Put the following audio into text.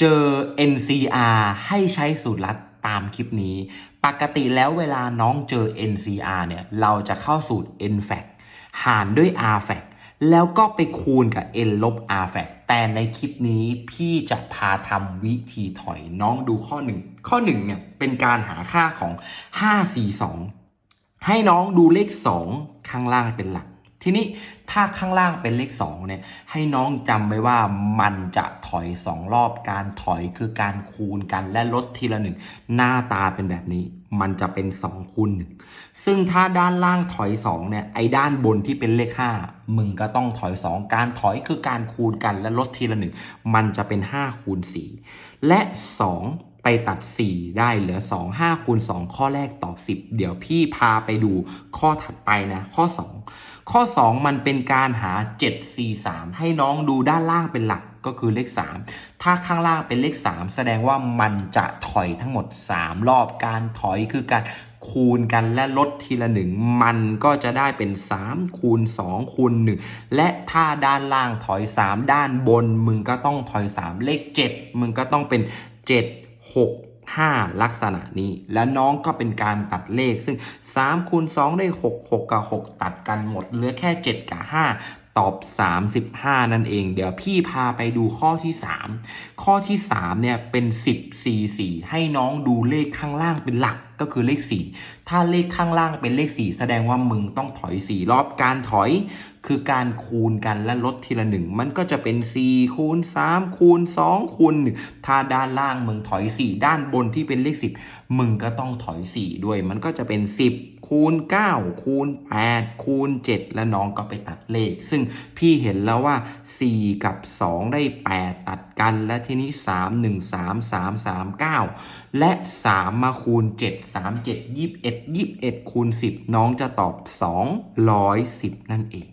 เจอ NCR ให้ใช้สูตรลัดตามคลิปนี้ ปกติแล้วเวลาน้องเจอ NCR เนี่ย เราจะเข้าสูตร NFAC หารด้วย RFAC แล้วก็ไปคูณกับ n ลบ RFAC แต่ในคลิปนี้พี่จะพาทำวิธีถอยน้องดูข้อ 1 ข้อ 1 เนี่ย เป็นการหาค่าของ 542 ให้น้องดูเลข 2 ข้างล่างเป็นหลัก ทีนี้ถ้าข้างล่างเป็นเลข2เนี่ยให้น้องจำไว้ว่ามันจะถอย 2 รอบการถอยคือการคูณกันและลดทีละหนึ่งหน้าตาเป็นแบบนี้ มันจะเป็น2คูณ1ซึ่งถ้าด้านล่างถอย2เนี่ยไอ้ด้านบนที่เป็นเลข 5 มึงก็ต้องถอย 2 การถอยคือการคูณกันและลดทีละหนึ่งมันจะเป็น5คูณ4และ 2 ตัด 4 ได้เหลือ 2 5คูณ2ข้อแรกตอบ 10 เดี๋ยวพี่พาไปดูข้อถัดไปนะ ข้อ 2 ข้อ 2 มันเป็นการหา 7 4 3 ให้น้องดูด้านล่างเป็นหลักก็คือเลข 3 ถ้าข้างล่างเป็นเลข 3 แสดงว่ามันจะถอยทั้งหมด 3 รอบการถอยคือการคูณกันและลดทีละหนึ่งมันก็จะได้เป็น 3 คูณ 2 คูณ 1 และถ้าด้านล่างถอย 3 ด้านบน มึงก็ต้องถอย 3 เลข 7 มึงก็ต้องเป็น 7 6 5 ลักษณะนี้ และน้องก็เป็นการตัดเลข ซึ่ง3คูณ2ได้ 6 6 กับ 6 ตัดกันหมด เหลือแค่ 7 กับ 5 ตอบ 35 นั่นเอง เดี๋ยวพี่พาไปดูข้อที่ 3 ข้อที่ 3 เนี่ยเป็น 10 4 4 ให้น้องดูเลขข้างล่างเป็นหลัก ก็คือเลข 4 ถ้าเลขข้างล่างเป็นเลข 4 แสดงว่ามึงต้องถอย 4 รอบการถอย คือการคูณกันและลดทีละหนึ่งมันก็จะเป็น 4 คูณ 3 คูณ 2 คูณ 1 ถ้าด้านล่างมึงถอย 4 ด้านบนที่เป็นเลข 10 มึงก็ต้องถอย 4 ด้วย มันก็จะเป็น 10 คูณ 9 คูณ 8 คูณ 7 และน้องก็ไปตัดเลข ซึ่งพี่เห็นแล้วว่า 4 กับ 2 ได้ 8 ตัดกันและทีนี้ 3 1 3 3 3 9 และ 3 มาคูณ 7 3 7 21 21คูณ10น้องจะตอบ210นั่นเอง